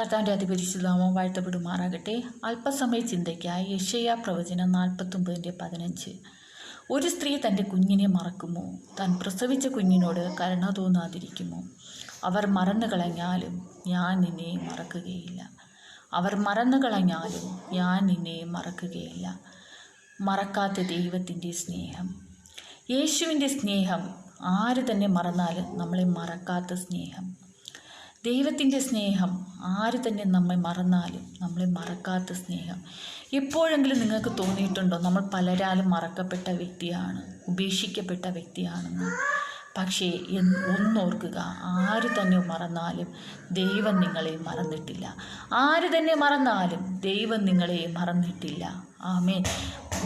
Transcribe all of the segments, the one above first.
കർത്താവിന്റെ അതിപരിശുദ്ധാമം വാഴ്ത്തപ്പെടുമാറാകട്ടെ. അല്പസമയ ചിന്തയ്ക്കായി യഷയ പ്രവചനം നാൽപ്പത്തൊമ്പതിന്റെ പതിനഞ്ച്. ഒരു സ്ത്രീ തന്റെ കുഞ്ഞിനെ മറക്കുമോ? താൻ പ്രസവിച്ച കുഞ്ഞിനോട് കരുണ തോന്നാതിരിക്കുമോ? അവർ മറന്നു കളഞ്ഞാലും ഞാൻ നിന്നെ മറക്കുകയില്ല. അവർ മറന്നു കളഞ്ഞാലും ഞാൻ നിന്നെ മറക്കുകയില്ല. മറക്കാത്ത ദൈവത്തിന്റെ സ്നേഹം. യേശുവിന്റെ സ്നേഹം ആര് തന്നെ മറന്നാലും നമ്മളെ മറക്കാത്ത സ്നേഹം. ദൈവത്തിന്റെ സ്നേഹം ആര് തന്നെ നമ്മെ മറന്നാലും നമ്മളെ മറക്കാത്ത സ്നേഹം. എപ്പോഴെങ്കിലും നിങ്ങൾക്ക് തോന്നിയിട്ടുണ്ടോ? നമ്മൾ പലരാലും മറക്കപ്പെട്ട വ്യക്തിയാണ് ഉപേക്ഷിക്കപ്പെട്ട വ്യക്തിയാണെന്ന്. പക്ഷേ ഒന്നോർക്കുക ആര് തന്നെ മറന്നാലും ദൈവം നിങ്ങളെ മറന്നിട്ടില്ല. ആര് തന്നെ മറന്നാലും ദൈവം നിങ്ങളെ മറന്നിട്ടില്ല. ആമേൻ.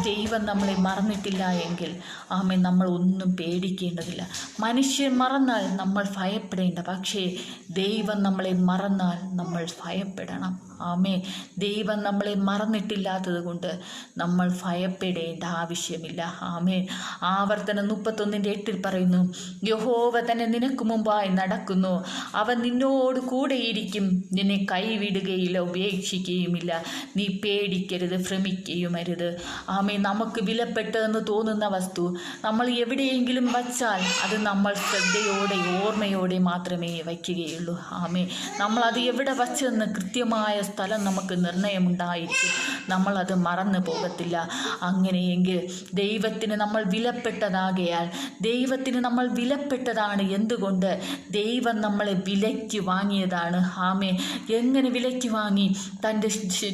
ദൈവം നമ്മളെ മറന്നിട്ടില്ല എങ്കിൽ ആമേ നമ്മൾ ഒന്നും പേടിക്കേണ്ടതില്ല. മനുഷ്യൻ മറന്നാൽ നമ്മൾ ഭയപ്പെടേണ്ട. പക്ഷേ ദൈവം നമ്മളെ മറന്നാൽ നമ്മൾ ഭയപ്പെടണം. ആമേ ദൈവം നമ്മളെ മറന്നിട്ടില്ലാത്തത് കൊണ്ട് നമ്മൾ ഭയപ്പെടേണ്ട ആവശ്യമില്ല. ആമേ ആവർത്തനം മുപ്പത്തൊന്നിന്റെ എട്ടിൽ പറയുന്നു യഹോവ തന്നെ നിനക്ക് മുമ്പായി നടക്കുന്നു. അവൻ നിന്നോട് കൂടെയിരിക്കും. നിന്നെ കൈവിടുകയില്ല ഉപേക്ഷിക്കുകയുമില്ല. നീ പേടിക്കരുത് ഭ്രമിക്കുകയുമരുത്. ആമേ നമുക്ക് വിലപ്പെട്ടതെന്ന് തോന്നുന്ന വസ്തു നമ്മൾ എവിടെയെങ്കിലും വച്ചാൽ അത് നമ്മൾ ശ്രദ്ധയോടെ ഓർമ്മയോടെ മാത്രമേ വയ്ക്കുകയുള്ളൂ. ആമേ നമ്മൾ അത് എവിടെ വച്ചെന്ന് കൃത്യമായ സ്ഥലം നമുക്ക് നിർണയമുണ്ടായിരിക്കും. നമ്മളത് മറന്നു പോകത്തില്ല. അങ്ങനെയെങ്കിൽ ദൈവത്തിന് നമ്മൾ വിലപ്പെട്ടതാകയാൽ ദൈവത്തിന് നമ്മൾ വിലപ്പെട്ടതാണ് എന്തുകൊണ്ട് ദൈവം നമ്മളെ വിലയ്ക്ക് വാങ്ങിയതാണ്. ആമേ എങ്ങനെ വിലയ്ക്ക് വാങ്ങി? തന്റെ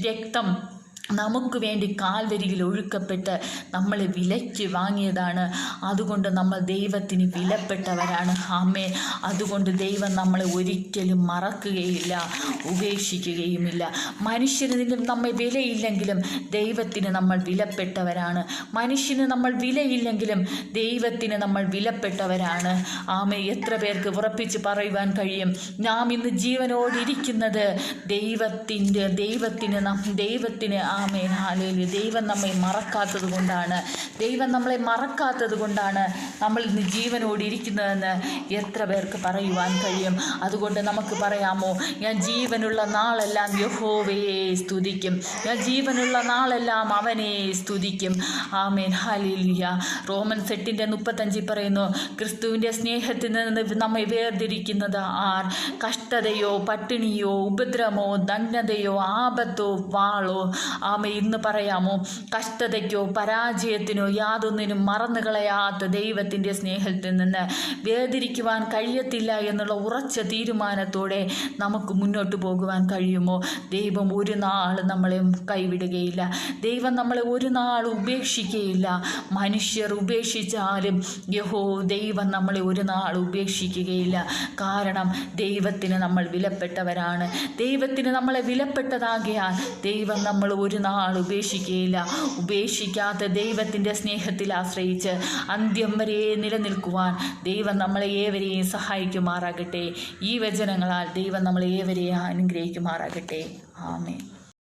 രക്തം നമുക്ക് വേണ്ടി കാൽവരിയിൽ ഒഴുക്കപ്പെട്ട് നമ്മളെ വിലയ്ക്ക് വാങ്ങിയതാണ്. അതുകൊണ്ട് നമ്മൾ ദൈവത്തിന് വിലപ്പെട്ടവരാണ്. അമ്മേ അതുകൊണ്ട് ദൈവം നമ്മളെ ഒരിക്കലും മറക്കുകയില്ല ഉപേക്ഷിക്കുകയുമില്ല. മനുഷ്യന് നമ്മെ വിലയില്ലെങ്കിലും ദൈവത്തിന് നമ്മൾ വിലപ്പെട്ടവരാണ്. മനുഷ്യന് നമ്മൾ വിലയില്ലെങ്കിലും ദൈവത്തിന് നമ്മൾ വിലപ്പെട്ടവരാണ്. ആമേ എത്ര പേർക്ക് ഉറപ്പിച്ച് പറയുവാൻ കഴിയും? നാം ഇന്ന് ജീവനോടിരിക്കുന്നത് ദൈവത്തിന്റെ ദൈവത്തിന് ദൈവത്തിന് ആമേ ഹാലേലു ദൈവം നമ്മെ മറക്കാത്തത് കൊണ്ടാണ്. ദൈവം നമ്മളെ മറക്കാത്തത് കൊണ്ടാണ് നമ്മൾ ഇന്ന് ജീവനോട് ഇരിക്കുന്നതെന്ന് എത്ര പേർക്ക് പറയുവാൻ കഴിയും? അതുകൊണ്ട് നമുക്ക് പറയാമോ ഞാൻ ജീവനുള്ള നാളെല്ലാം യഹോവയെ സ്തുതിക്കും. ഞാൻ ജീവനുള്ള നാളെല്ലാം അവനെ സ്തുതിക്കും. ആമേൻ. ഹാലേലിയ റോമൻ സെട്ടിന്റെ മുപ്പത്തഞ്ചിൽ പറയുന്നു ക്രിസ്തുവിന്റെ സ്നേഹത്തിൽ നിന്ന് നമ്മെ വേർതിരിക്കുന്നത് ആർ? കഷ്ടതയോ പട്ടിണിയോ ഉപദ്രവമോ ദണ്ഡതയോ ആപത്തോ വാളോ ആമ ഇന്ന് പറയാമോ? കഷ്ടതയ്ക്കോ പരാജയത്തിനോ യാതൊന്നിനും മറന്നു കളയാത്ത ദൈവത്തിന്റെ സ്നേഹത്തിൽ നിന്ന് വേദിരിക്കുവാൻ കഴിയത്തില്ല എന്നുള്ള ഉറച്ച തീരുമാനത്തോടെ നമുക്ക് മുന്നോട്ട് പോകുവാൻ കഴിയുമോ? ദൈവം ഒരു നാൾ നമ്മളെ കൈവിടുകയില്ല. ദൈവം നമ്മളെ ഒരു നാൾ ഉപേക്ഷിക്കുകയില്ല മനുഷ്യർ ഉപേക്ഷിച്ചാലും യഹോ ദൈവം നമ്മളെ ഒരു നാൾ ഉപേക്ഷിക്കുകയില്ല. കാരണം ദൈവത്തിന് നമ്മൾ വിലപ്പെട്ടവരാണ്. ദൈവത്തിന് നമ്മളെ വിലപ്പെട്ടതാകിയാൽ ദൈവം നമ്മൾ ഒരു നാൾ ഉപേക്ഷിക്കുകയില്ല ഉപേക്ഷിക്കാത്ത ദൈവത്തിന്റെ സ്നേഹത്തിൽ ആശ്രയിച്ച് അന്ത്യം വരെ നിലനിൽക്കുവാൻ ദൈവം നമ്മളെ ഏവരെയും സഹായിക്കുമാറാകട്ടെ. ഈ വചനങ്ങളാൽ ദൈവം നമ്മളെ ഏവരെയും അനുഗ്രഹിക്കുമാറാകട്ടെ. ആമേ